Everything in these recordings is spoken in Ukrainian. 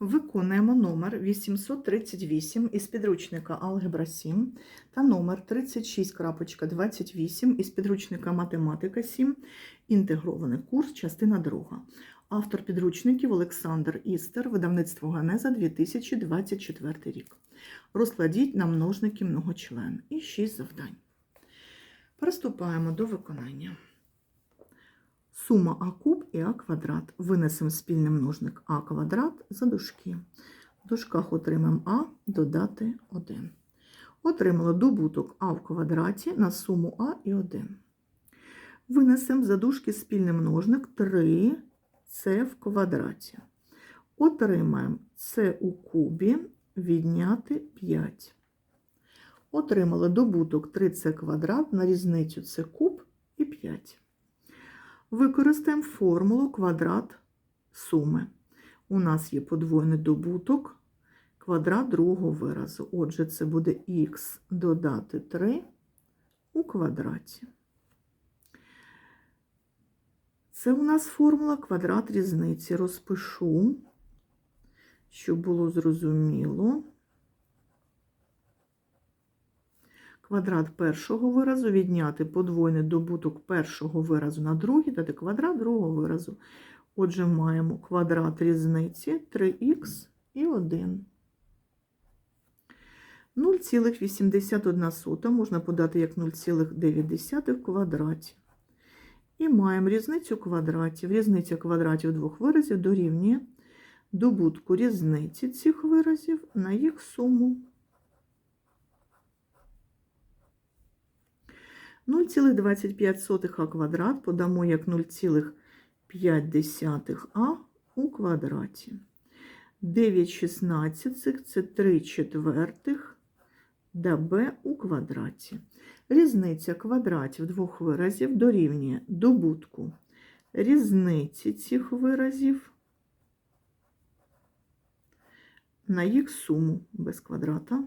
Виконуємо номер 838 із підручника Алгебра 7 та номер 36.28 із підручника Математика 7, інтегрований курс, частина 2. Автор підручників Олександр Істер, видавництво Ганеза 2024 рік. Розкладіть на множники многочлен і 6 завдань. Приступаємо до виконання. Сума а куб і а квадрат. Винесемо спільний множник а квадрат за дужки. В дужках отримаємо а додати 1. Отримали добуток а в квадраті на суму а і 1. Винесемо за дужки спільний множник 3 це в квадраті. Отримаємо це у кубі відняти 5. Отримали добуток 3це квадрат на різницю це куб і 5. Використаємо формулу квадрат суми. У нас є подвойний добуток, квадрат другого виразу. Отже, це буде х додати 3 у квадраті. Це у нас формула квадрат різниці. Розпишу, щоб було зрозуміло. Квадрат першого виразу відняти подвойний добуток першого виразу на другий, дати квадрат другого виразу. Отже, маємо квадрат різниці 3х і 1. 0,81 можна подати як 0,9 в квадраті. І маємо різницю квадратів. Різниця квадратів двох виразів дорівнює добутку різниці цих виразів на їх суму. 0,25 а квадрат подамо як 0,5а у квадраті. 9 шістнадцятих – це 3 четвертих b у квадраті. Різниця квадратів двох виразів дорівнює добутку різниці цих виразів на їх суму без квадрата.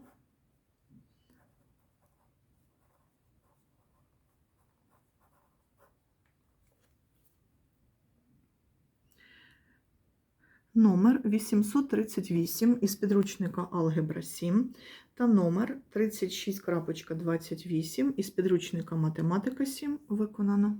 Номер 838 із підручника Алгебра 7 та номер 36.28 із підручника Математика 7 виконано.